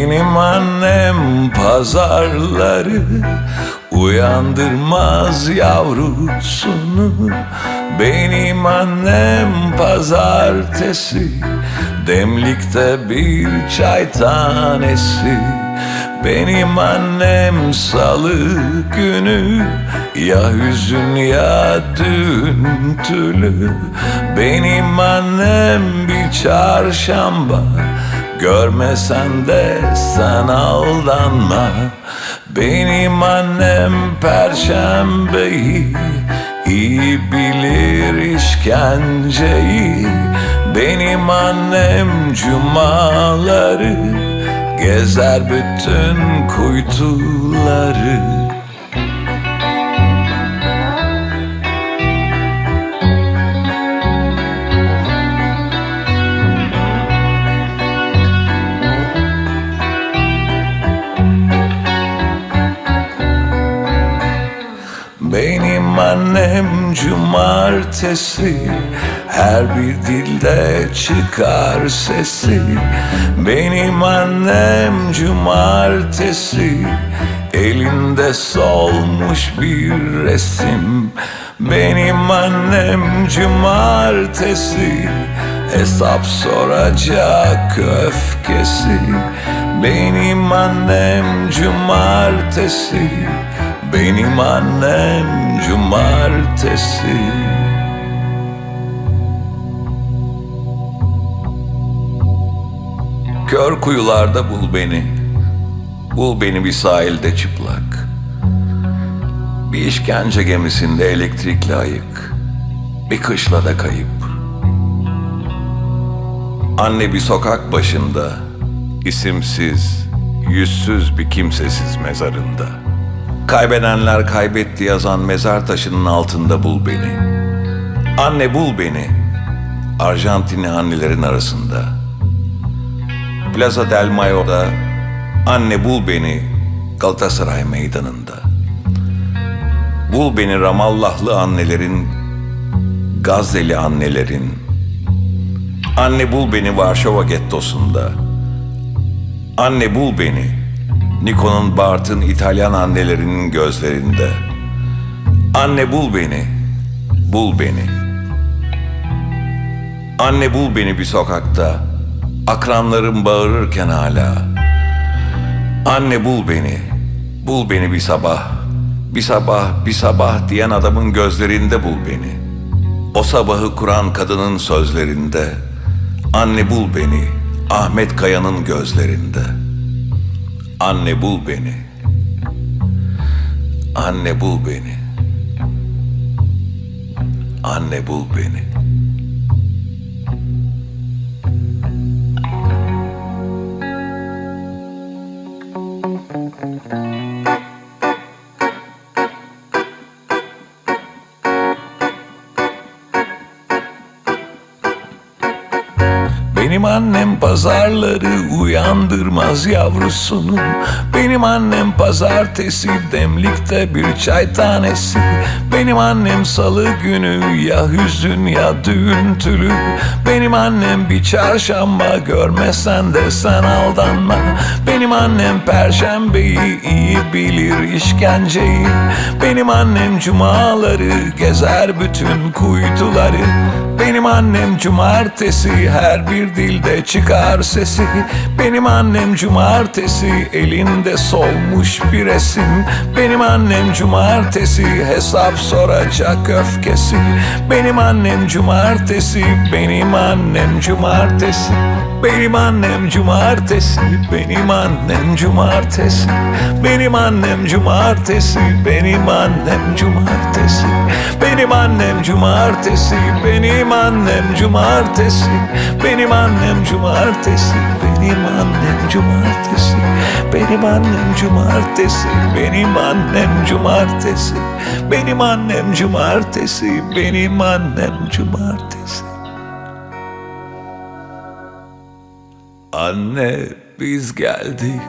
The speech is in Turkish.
Benim annem pazarları uyandırmaz yavrusunu. Benim annem pazartesi demlikte bir çay tanesi. Benim annem salı günü ya hüzün ya düntülü. Benim annem bir çarşamba Görmesen de sen aldanma. Benim annem perşembeyi iyi bilir işkenceyi. Benim annem cumaları Gezer bütün kuytuları annem cumartesi Her bir dilde çıkar sesi. Benim annem cumartesi Elinde solmuş bir resim. Benim annem cumartesi Hesap soracak öfkesi. Benim annem cumartesi benim annem cumartesi. Kör kuyularda bul beni. Bul beni bir sahilde çıplak. Bir işkence gemisinde elektrikli ayık. Bir kışlada kayıp. Anne bir sokak başında isimsiz, yüzsüz bir kimsesiz mezarında Kaybedenler kaybetti yazan mezar taşının altında bul beni. Anne bul beni. Arjantinli annelerin arasında. Plaza del Mayo'da anne bul beni Galatasaray meydanında. Bul beni Ramallahlı annelerin, Gazze'li annelerin. Anne bul beni Varşova gettosunda. Anne bul beni Nikon'un Bart'ın İtalyan annelerinin gözlerinde. Anne bul beni, bul beni. Anne bul beni bir sokakta, akranlarım bağırırken hala. Anne bul beni, bul beni bir sabah, bir sabah, bir sabah diyen adamın gözlerinde bul beni. O sabahı kuran kadının sözlerinde. Anne bul beni, Ahmet Kaya'nın gözlerinde.'' Anne bul beni. Anne bul beni. Anne bul beni. Benim annem pazarları uyandırmaz yavrusunu. Benim annem pazartesi demlikte bir çay tanesi. Benim annem salı günü ya hüzün ya düğüntülü. Benim annem bir çarşamba görmesen de sen aldanma. Benim annem perşembeyi iyi bilir işkenceyi. Benim annem cumaları gezer bütün kuytuları Benim annem cumartesi her bir dilde çıkar sesi. Benim annem cumartesi elinde solmuş bir resim. Benim annem cumartesi hesap soracak öfkesi. Benim annem cumartesi benim annem cumartesi benim annem cumartesi, benim annem cumartesi. Benim annem cumartesi, benim annem cumartesi. Benim annem cumartesi, benim annem cumartesi. Benim annem cumartesi, benim annem cumartesi. Benim annem cumartesi, benim annem cumartesi. Benim annem cumartesi, benim annem cumartesi Anne biz geldik